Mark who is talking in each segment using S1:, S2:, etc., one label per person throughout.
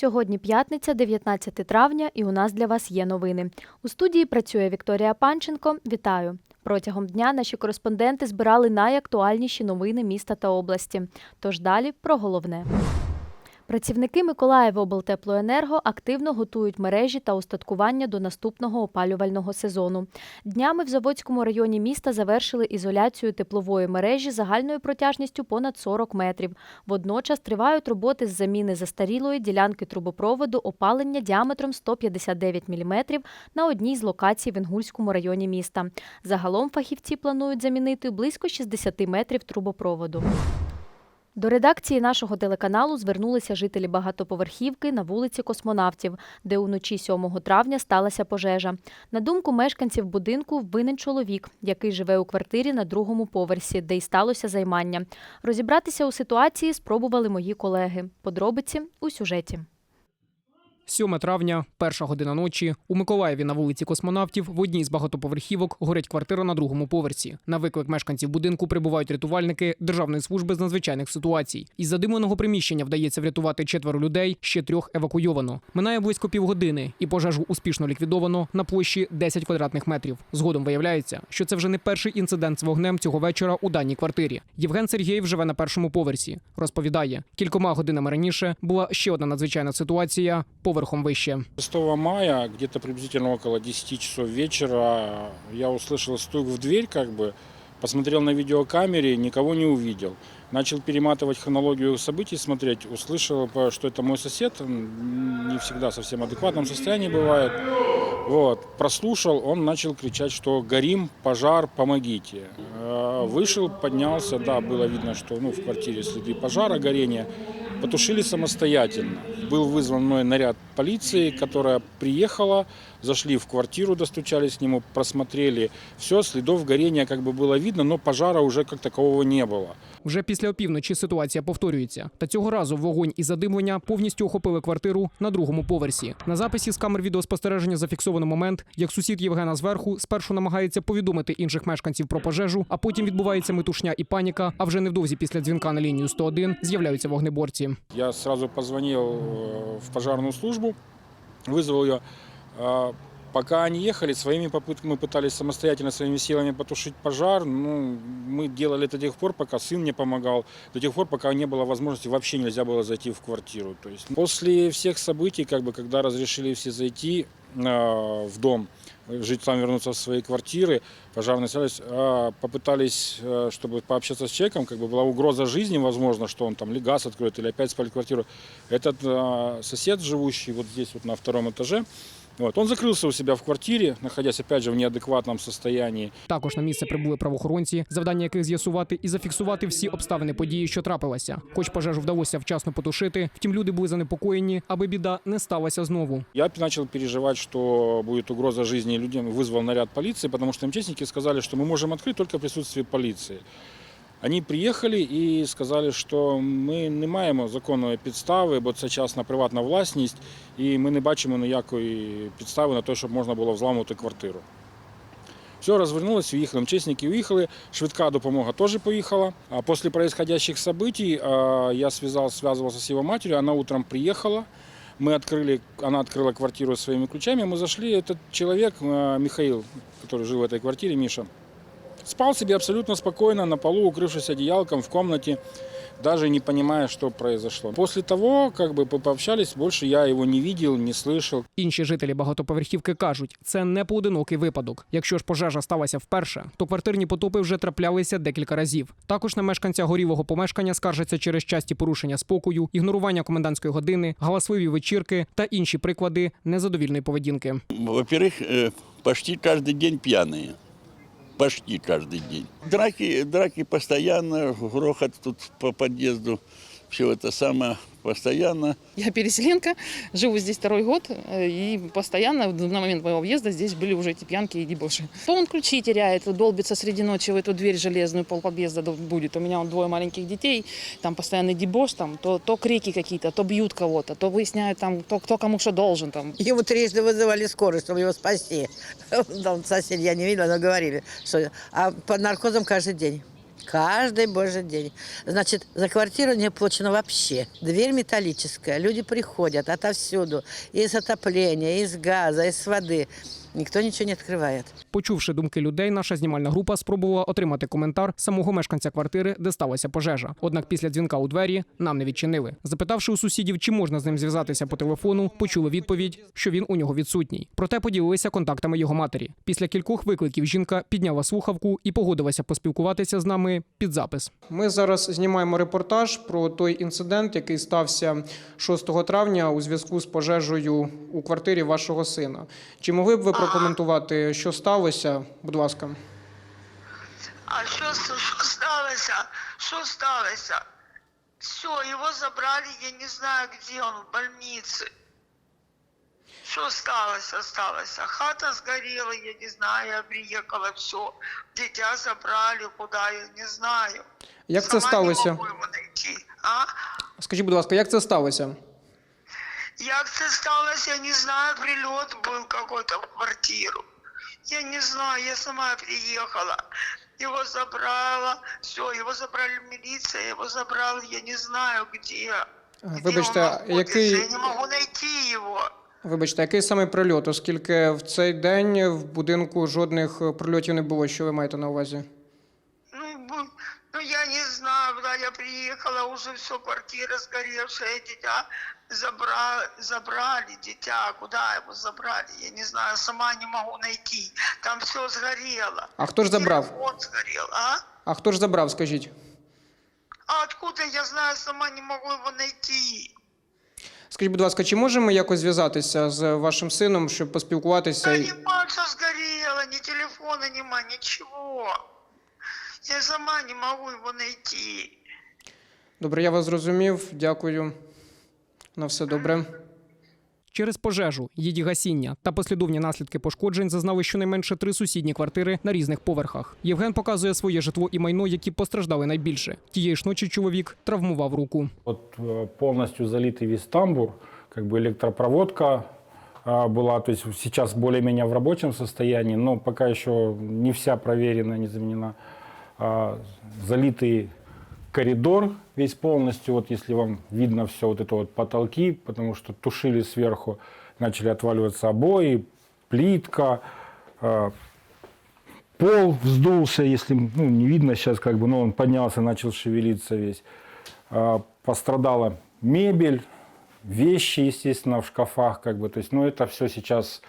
S1: Сьогодні п'ятниця, 19 травня, і у нас для вас є новини. У студії працює Вікторія Панченко. Вітаю! Протягом дня наші кореспонденти збирали найактуальніші новини міста та області. Тож далі про головне. Працівники Миколаївоблтеплоенерго активно готують мережі та устаткування до наступного опалювального сезону. Днями в Заводському районі міста завершили ізоляцію теплової мережі загальною протяжністю понад 40 метрів. Водночас тривають роботи з заміни застарілої ділянки трубопроводу опалення діаметром 159 мм на одній з локацій в Інгульському районі міста. Загалом фахівці планують замінити близько 60 метрів трубопроводу. До редакції нашого телеканалу звернулися жителі багатоповерхівки на вулиці Космонавтів, де уночі 7 травня сталася пожежа. На думку мешканців будинку, винен чоловік, який живе у квартирі на другому поверсі, де й сталося займання. Розібратися у ситуації спробували мої колеги. Подробиці у сюжеті.
S2: 7 травня, перша година ночі. У Миколаєві на вулиці Космонавтів в одній з багатоповерхівок горить квартира на другому поверсі. На виклик мешканців будинку прибувають рятувальники Державної служби з надзвичайних ситуацій. Із задимленого приміщення вдається врятувати четверо людей, ще трьох евакуйовано. Минає близько півгодини, і пожежу успішно ліквідовано на площі 10 квадратних метрів. Згодом виявляється, що це вже не перший інцидент з вогнем цього вечора у даній квартирі. Євген Сергєєв живе на першому поверсі. Розповідає, кількома годинами раніше була ще одна надзвичайна ситуація поверхом вище.
S3: 6 мая, где-то приблизительно около 10 часов вечера, я услышал стук в дверь, как бы, посмотрел на видеокамере, никого не увидел. Начал перематывать хронологию событий, смотреть, услышал, что это мой сосед, он не всегда совсем в адекватном состоянии бывает. Вот, прослушал, он начал кричать, что горим, пожар, помогите. Э, Вышел, поднялся, да, было видно, что ну, в квартире следы пожара, горения. Потушили самостоятельно. Был вызван мной наряд полиции, которая приехала, зашли в квартиру, достучались к нему, просмотрели все, следов горения как бы было видно, но пожара уже как такового не было.
S2: Вже після опівночі ситуація повторюється. Та цього разу вогонь і задимлення повністю охопили квартиру на другому поверсі. На записі з камер відеоспостереження зафіксовано момент, як сусід Євгена зверху спершу намагається повідомити інших мешканців про пожежу, а потім відбувається метушня і паніка. А вже невдовзі після дзвінка на лінію 101 з'являються вогнеборці.
S3: Я сразу позвонил э, в пожарную службу, вызвал ее. А, Пока они ехали, своими попытками пытались самостоятельно, своими силами потушить пожар. Ну, мы делали это до тех пор, пока сын мне помогал, до тех пор, пока не было возможности, вообще нельзя было зайти в квартиру. То есть после всех событий, как бы, когда разрешили все зайти э, в дом, жильцам вернуться в свои квартиры, пожарные связь, э, попытались, э, чтобы пообщаться с человеком, как бы была угроза жизни, возможно, что он там или газ откроет, или опять спалит квартиру. Этот э, сосед, живущий вот здесь вот на втором этаже, вот, он закрылся у себя в квартире, находясь опять же в неадекватном состоянии.
S2: Також на місце прибули правоохоронці, завдання яких з'ясувати і зафіксувати всі обставини події, що трапилася. Хоч пожежу вдалося вчасно потушити, втім люди були занепокоєні, аби біда не сталася знову.
S3: Я начал переживать, что будет угроза жизни людям, вызвал наряд полиции, потому что МЧСники сказали, что мы можем открыть только в присутствии полиции. Они приїхали і сказали, що ми не маємо законної підстави, бо це частна приватна власність, і ми не бачимо ніякої підстави на те, щоб можна було взламувати квартиру. Все, розвернулося, уїхали. МЧСники уїхали, швидка допомога теж поїхала. А після происходящих событий а, я связал, связывался с его матерью, она утром приехала. Мы открыли, она открыла квартиру своими ключами, мы зашли, этот человек, а, Михаил, который жил в этой квартире, Миша, спал себе абсолютно спокойно на полу, укрывшись одеялком в комнате, даже не понимая, что произошло. После того, как бы по- пообщались, больше я его не видел, не слышал.
S2: Інші жителі багатоповерхівки кажуть, це не поодинокий випадок. Якщо ж пожежа сталася вперше, то квартирні потопи вже траплялися декілька разів. Також на мешканця горілого помешкання скаржаться через часті порушення спокою, ігнорування комендантської години, галасливі вечірки та інші приклади незадовільної поведінки.
S4: Во-первых, э, почти каждый день пьяные. Почти каждый день. Драки, драки постоянно, грохот тут по подъезду. Все это самое постоянно.
S5: Я переселенка, живу здесь второй год, э, и постоянно на момент моего въезда здесь были уже эти пьянки и дебоши. То он ключи теряет, долбится среди ночи в эту дверь железную, пол подъезда будет. У меня вон двое маленьких детей, там постоянный дебош, там, то, то крики какие-то, то бьют кого-то, то выясняют, там, кто, кто кому что должен. Там.
S6: Ему трижды вызывали скорую, чтобы его спасти. Там соседи, я не видела, но говорили, что... А под наркозом каждый день. Каждый божий день. Значит, за квартиру не оплачено вообще. Дверь металлическая. Люди приходят отовсюду. Из отопления, из газа, из воды. Никто ничего не открывает.
S2: Почувши думки людей, наша знімальна група спробувала отримати коментар самого мешканця квартири, де сталася пожежа. Однак після дзвінка у двері нам не відчинили. Запитавши у сусідів, чи можна з ним зв'язатися по телефону, почули відповідь, що він у нього відсутній. Проте поділилися контактами його матері. Після кількох викликів жінка підняла слухавку і погодилася поспілкуватися з нами під запис. Ми зараз знімаємо репортаж про той інцидент, який стався 6 травня у зв'язку з пожежею у квартирі вашого сина. Чи могли б ви прокоментувати, що сталося? Будь ласка.
S7: А що, що сталося? Що сталося? Все, його забрали, я не знаю, где он, в больнице. Що сталося, сталося? Хата згоріла, я не знаю, я приїхала, все. Дитя забрали, куди, я не знаю.
S2: Як це сталося?
S7: Не можу його знайти. А?
S2: Скажіть, будь ласка, як це сталося?
S7: Як це сталося, я не знаю, прильот був какой-то в квартиру. Я не знаю, я сама приехала. Его забрала, все, его забрали милиция, его забрала, я не знаю где. Где
S2: Вибачте,
S7: он
S2: який,
S7: Я не могу найти его.
S2: вибачте, який саме прильот, оскільки в цей день в будинку жодних прильотів не було, що ви маєте на увазі?
S7: Ну, ну я не знаю, когда я приехала, уже все, квартира сгоревшая, дитя забрали, забрали дитя, куда его забрали, я не знаю, сама не могу найти. Там все сгорело.
S2: А хто ж забрав?
S7: Телефон сгорел, а?
S2: А хто ж забрав, скажіть?
S7: А откуда я знаю, сама не могу его найти?
S2: Скажіть, будь ласка, чи можемо якось зв'язатися з вашим сином, щоб поспілкуватися?
S7: Да
S2: і-
S7: нема, что сгорело, ни телефона нема, ничего. Я сама не могу его найти.
S2: Добре, я вас зрозумів. Дякую. На все добре. Через пожежу, її гасіння та послідовні наслідки пошкоджень зазнали щонайменше три сусідні квартири на різних поверхах. Євген показує своє житло і майно, які постраждали найбільше. Тієї ж ночі чоловік травмував руку.
S3: Вот э, полностью залитый весь тамбур, как бы электропроводка а, была, то есть сейчас более-менее в рабочем состоянии, но пока еще не вся проверена, не заменена. А, Залитый Коридор весь полностью, вот если вам видно все вот это вот потолки, потому что тушили сверху, начали отваливаться обои, плитка, а, пол вздулся, если ну, не видно сейчас, как бы, но он поднялся, начал шевелиться весь. А, Пострадала мебель, вещи, естественно, в шкафах, как бы, то есть, ну, это все сейчас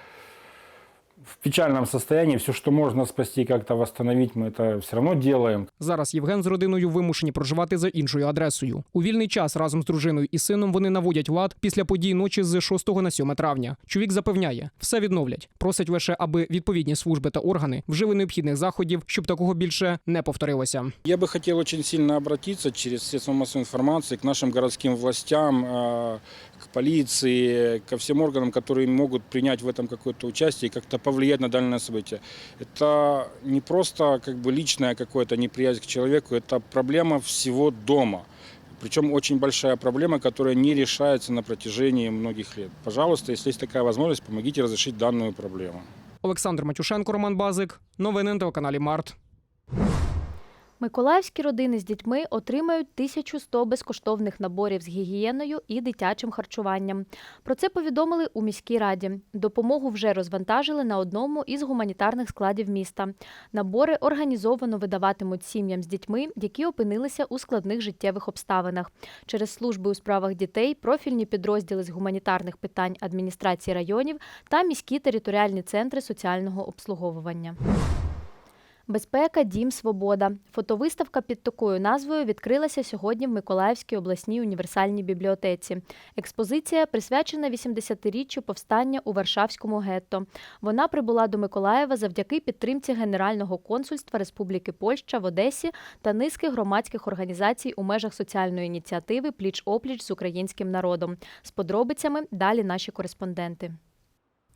S3: в печальном состоянии. Все, что можно спасти, как-то восстановить, мы это все равно делаем.
S2: Зараз Євген з родиною вимушені проживати за іншою адресою. У вільний час разом з дружиною і сином вони наводять лад після подій ночі з 6 на 7 травня. Чоловік запевняє, все відновлять. Просить лише, аби відповідні служби та органи вжили необхідних заходів, щоб такого більше не повторилося.
S3: Я бы хотел очень сильно обратиться через средства массовой информации к нашим городским властям, э, к полиции, ко всем органам, которые могут принять в этом какое-то участие и как-то повлиять на данное событие. Это не просто как бы личная какая-то неприязнь к человеку, это проблема всего дома. Причем очень большая проблема, которая не решается на протяжении многих лет. Пожалуйста, если есть такая возможность, помогите разрешить данную проблему.
S2: Олександр Матюшенко, Роман Базик. Новини на телеканалі Март.
S1: Миколаївські родини з дітьми отримають 1100 безкоштовних наборів з гігієною і дитячим харчуванням. Про це повідомили у міській раді. Допомогу вже розвантажили на одному із гуманітарних складів міста. Набори організовано видаватимуть сім'ям з дітьми, які опинилися у складних життєвих обставинах. Через служби у справах дітей, профільні підрозділи з гуманітарних питань адміністрації районів та міські територіальні центри соціального обслуговування. Безпека, дім, свобода. Фотовиставка під такою назвою відкрилася сьогодні в Миколаївській обласній універсальній бібліотеці. Експозиція присвячена 80-річчю повстання у Варшавському гетто. Вона прибула до Миколаєва завдяки підтримці Генерального консульства Республіки Польща в Одесі та низки громадських організацій у межах соціальної ініціативи Пліч опліч з українським народом. З подробицями далі наші кореспонденти.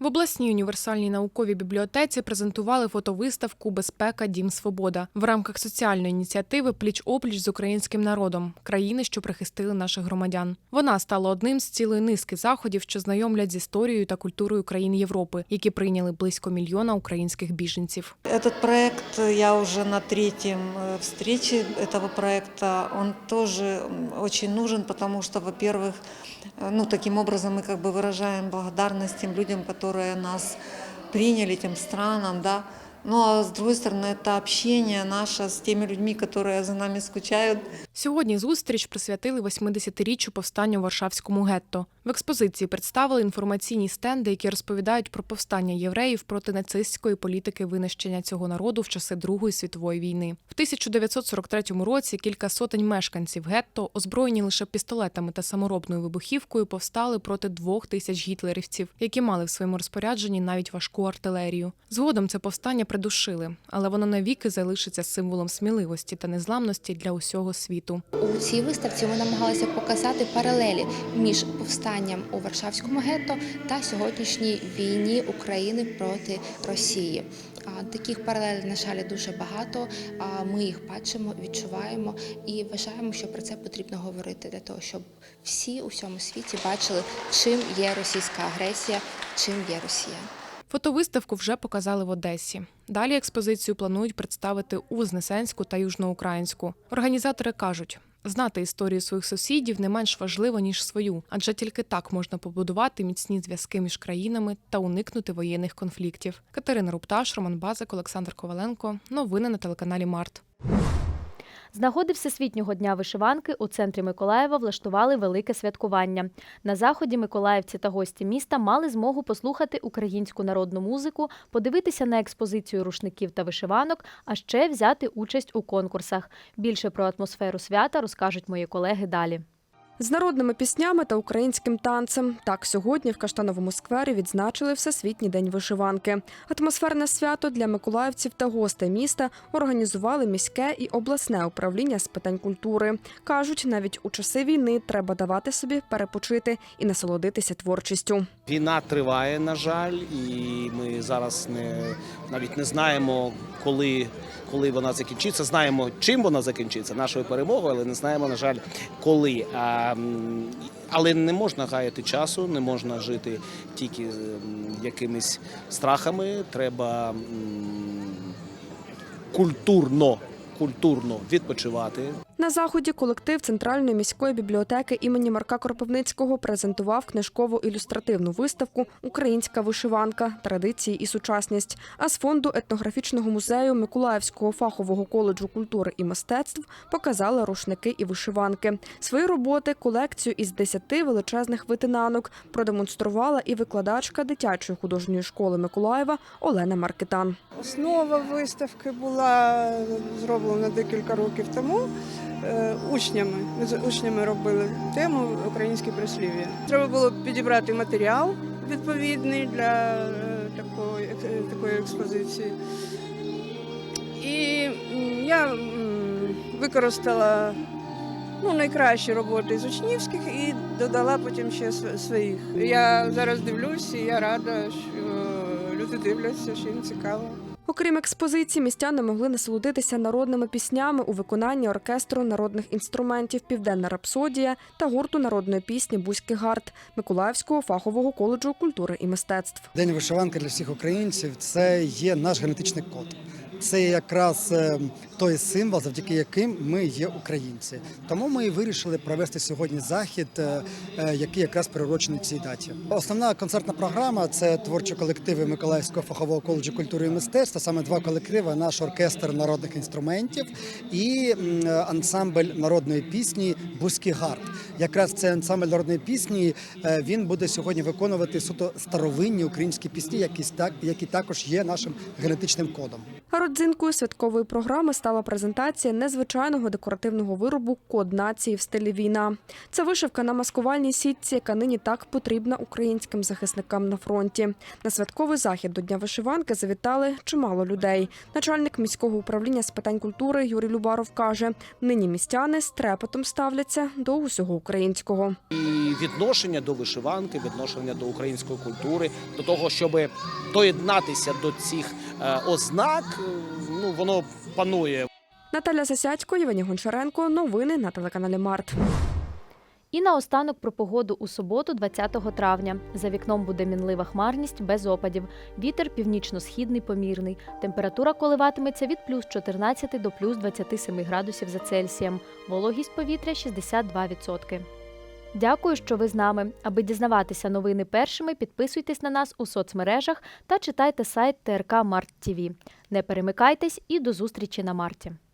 S8: В обласній універсальній науковій бібліотеці презентували фотовиставку Безпека Дім Свобода в рамках соціальної ініціативи Пліч опліч з українським народом країни, що прихистили наших громадян. Вона стала одним з цілої низки заходів, що знайомлять з історією та культурою країн Європи, які прийняли близько мільйона українських біженців.
S9: Этот проект, э, я уже на третьем э, встрече этого проекта, он тоже м, очень нужен, потому что, во-первых, э, ну, таким образом мы как бы выражаем благодарность тем людям, которые нас приняли, тем странам, да. Ну, а с другой стороны, это общение наше с теми людьми, которые за нами скучают,
S8: Сьогодні зустріч присвятили 80-річчю повстання у Варшавському гетто. В експозиції представили інформаційні стенди, які розповідають про повстання євреїв проти нацистської політики винищення цього народу в часи Другої світової війни. В 1943 році кілька сотень мешканців гетто, озброєні лише пістолетами та саморобною вибухівкою, повстали проти двох тисяч гітлерівців, які мали в своєму розпорядженні навіть важку артилерію. Згодом це повстання придушили, але воно навіки залишиться символом сміливості та незламності для усього світу.
S10: У цій виставці ми намагалися показати паралелі між повстанням у Варшавському гетто та сьогоднішній війні України проти Росії. Таких паралелей, на жаль, дуже багато. Ми їх бачимо, відчуваємо і вважаємо, що про це потрібно говорити для того, щоб всі у всьому світі бачили, чим є російська агресія, чим є Росія.
S8: Фотовиставку вже показали в Одесі. Далі експозицію планують представити у Вознесенську та Южноукраїнську. Організатори кажуть, знати історію своїх сусідів не менш важливо ніж свою, адже тільки так можна побудувати міцні зв'язки між країнами та уникнути воєнних конфліктів. Катерина Рупташ, Роман Базик, Олександр Коваленко. Новини на телеканалі Март.
S1: З нагоди Всесвітнього дня вишиванки у центрі Миколаєва влаштували велике святкування. На заході миколаївці та гості міста мали змогу послухати українську народну музику, подивитися на експозицію рушників та вишиванок, а ще взяти участь у конкурсах. Більше про атмосферу свята розкажуть мої колеги далі.
S11: З народними піснями та українським танцем. Так, сьогодні в Каштановому сквері відзначили Всесвітній день вишиванки. Атмосферне свято для миколаївців та гостей міста організували міське і обласне управління з питань культури. Кажуть, навіть у часи війни треба давати собі перепочити і насолодитися творчістю.
S12: Війна триває, на жаль, і ми зараз не навіть не знаємо, коли, коли вона закінчиться. Знаємо, чим вона закінчиться, нашою перемогою, але не знаємо, на жаль, коли. Але не можна гаяти часу, не можна жити тільки якимись страхами. Треба культурно, культурно відпочивати,
S11: На заході колектив Центральної міської бібліотеки імені Марка Кропивницького презентував книжково-ілюстративну виставку Українська вишиванка, традиції і сучасність. А з фонду етнографічного музею Миколаївського фахового коледжу культури і мистецтв показали рушники і вишиванки. Свої роботи, колекцію із десяти величезних витинанок продемонструвала і викладачка дитячої художньої школи Миколаєва Олена Маркетан.
S13: Основа виставки була зроблена декілька років тому учнями. Ми з учнями робили тему українське прислів'я. Треба було підібрати матеріал відповідний для е, такої, е, такої експозиції. І я використала ну, найкращі роботи з учнівських і додала потім ще св- своїх. Я зараз дивлюсь, і я рада, що люди дивляться, що їм цікаво.
S11: Окрім експозиції, містяни могли насолодитися народними піснями у виконанні оркестру народних інструментів Південна рапсодія та гурту народної пісні Бузький гард Миколаївського фахового коледжу культури і мистецтв.
S14: День вишиванки для всіх українців це є наш генетичний код. Це якраз е, той символ, завдяки яким ми є українці. Тому ми вирішили провести сьогодні захід, е, е, який якраз приурочений цій даті. Основна концертна програма це творчі колективи Миколаївського фахового коледжу культури і мистецтва. Саме два колективи: наш оркестр народних інструментів і ансамбль народної пісні Бузький гард. Якраз цей ансамбль народної пісні е, він буде сьогодні виконувати суто старовинні українські пісні, які так які також є нашим генетичним кодом.
S11: Родзинкою святкової програми стала презентація незвичайного декоративного виробу Код нації в стилі війна. Це вишивка на маскувальній сітці, яка нині так потрібна українським захисникам на фронті. На святковий захід до Дня вишиванки завітали чимало людей. Начальник міського управління з питань культури Юрій Любаров каже: нині містяни з трепетом ставляться до усього українського.
S12: І відношення до вишиванки, відношення до української культури, до того, щоб доєднатися до цих е, ознак, е, ну воно панує.
S11: Наталя Засядько, Євгеній Гончаренко. Новини на телеканалі Март.
S1: І наостанок про погоду у суботу, 20 травня. За вікном буде мінлива хмарність без опадів. Вітер північно-східний помірний. Температура коливатиметься від плюс 14 до плюс 27 градусів за Цельсієм. Вологість повітря 62%. Дякую, що ви з нами. Аби дізнаватися новини першими, підписуйтесь на нас у соцмережах та читайте сайт ТРК Март ТІВІ. Не перемикайтесь і до зустрічі на марті.